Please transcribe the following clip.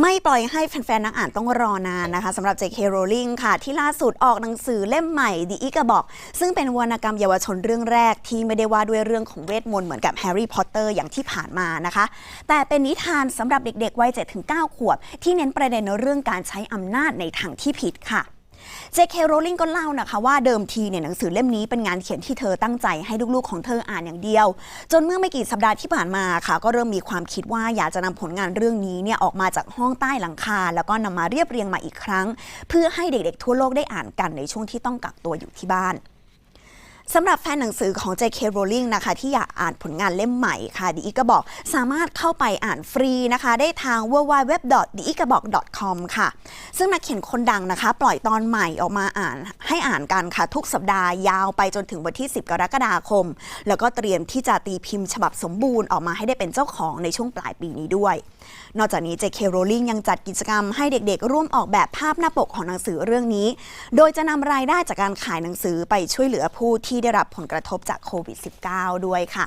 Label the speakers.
Speaker 1: ไม่ปล่อยให้แฟนๆ นักอ่านต้องรอนานนะคะสำหรับ J.K. Rowling ค่ะ ที่ล่าสุดออกหนังสือเล่มใหม่ The i g a b o k ซึ่งเป็นวรรณกรรมเยาวชนเรื่องแรกที่ไม่ได้ว่าด้วยเรื่องของเวทมนต์เหมือนกับแฮร์รี่พอตเตอร์อย่างที่ผ่านมานะคะ แต่เป็นนิทานสำหรับเด็กๆวัย7-9 ขวบ ที่เน้นประเด็นเรื่องการใช้อำนาจในทางที่ผิดค่ะ J.K. Rowling ก็เล่านะคะว่าเดิมทีเนี่ยหนังสือเล่มนี้เป็นงานเขียนที่เธอตั้งใจให้ลูกๆของเธออ่านอย่างเดียว จนเมื่อไม่กี่สัปดาห์ที่ผ่านมาค่ะ ก็เริ่มมีความคิดว่าอยากจะนำผลงานเรื่องนี้เนี่ยออกมาจากห้องใต้หลังคา แล้วก็นำมาเรียบเรียงมาอีกครั้ง เพื่อให้เด็กๆทั่วโลกได้อ่านกันในช่วงที่ต้องกักตัวอยู่ที่บ้านสำหรับแฟนหนังสือของ J.K. Rowling นะคะ ที่อยากอ่านผลงานเล่มใหม่ค่ะดีอีกก็บอกสามารถเข้าไปอ่านฟรีนะคะ ได้ทาง www.diikabok.com ค่ะ ซึ่งนักเขียนคนดังนะคะ ปล่อยตอนใหม่ออกมาอ่านให้อ่านกันค่ะ ทุกสัปดาห์ยาวไปจนถึงวันที่ 10 กรกฎาคม แล้วก็เตรียมที่จะตีพิมพ์ฉบับสมบูรณ์ออกมาให้ได้เป็นเจ้าของในช่วงปลายปีนี้ด้วย นอกจากนี้ J.K. Rowling ยังจัดกิจกรรมให้เด็กๆ ร่วมออกแบบภาพหน้าปกของหนังสือเรื่องนี้ โดยจะนำรายได้จากการขายหนังสือไปช่วยเหลือผู้ที่ได้รับผลกระทบจากโควิด -19 ด้วยค่ะ